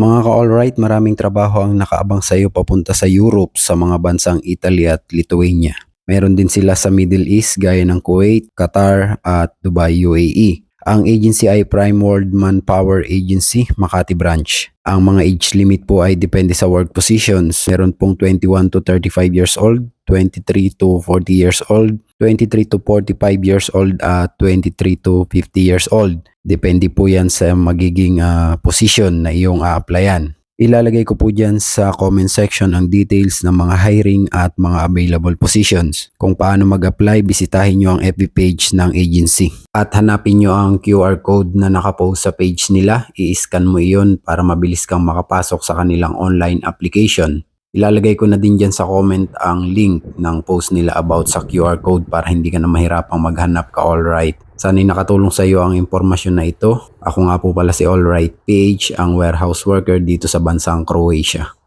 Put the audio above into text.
Mga ka-alright, maraming trabaho ang nakaabang sa iyo papunta sa Europe sa mga bansang Italy at Lithuania. Meron din sila sa Middle East gaya ng Kuwait, Qatar at Dubai, UAE. Ang agency ay Prime World Manpower Agency, Makati Branch. Ang mga age limit po ay depende sa work positions. Meron pong 21 to 35 years old, 23 to 40 years old, 23 to 45 years old at 23 to 50 years old. Depende po yan sa magiging ah, position na iyong a-applyan. Ilalagay ko po dyan sa comment section ang details ng mga hiring at mga available positions. Kung paano mag-apply, bisitahin nyo ang FB page ng agency. At hanapin nyo ang QR code na nakapost sa page nila. I-scan mo iyon para mabilis kang makapasok sa kanilang online application. Ilalagay ko na din dyan sa comment ang link ng post nila about sa QR code para hindi ka na mahirapang maghanap ka alright. Sana'y nakatulong sa iyo ang impormasyon na ito. Ako nga po pala si Alright PH, ang warehouse worker dito sa bansang Croatia.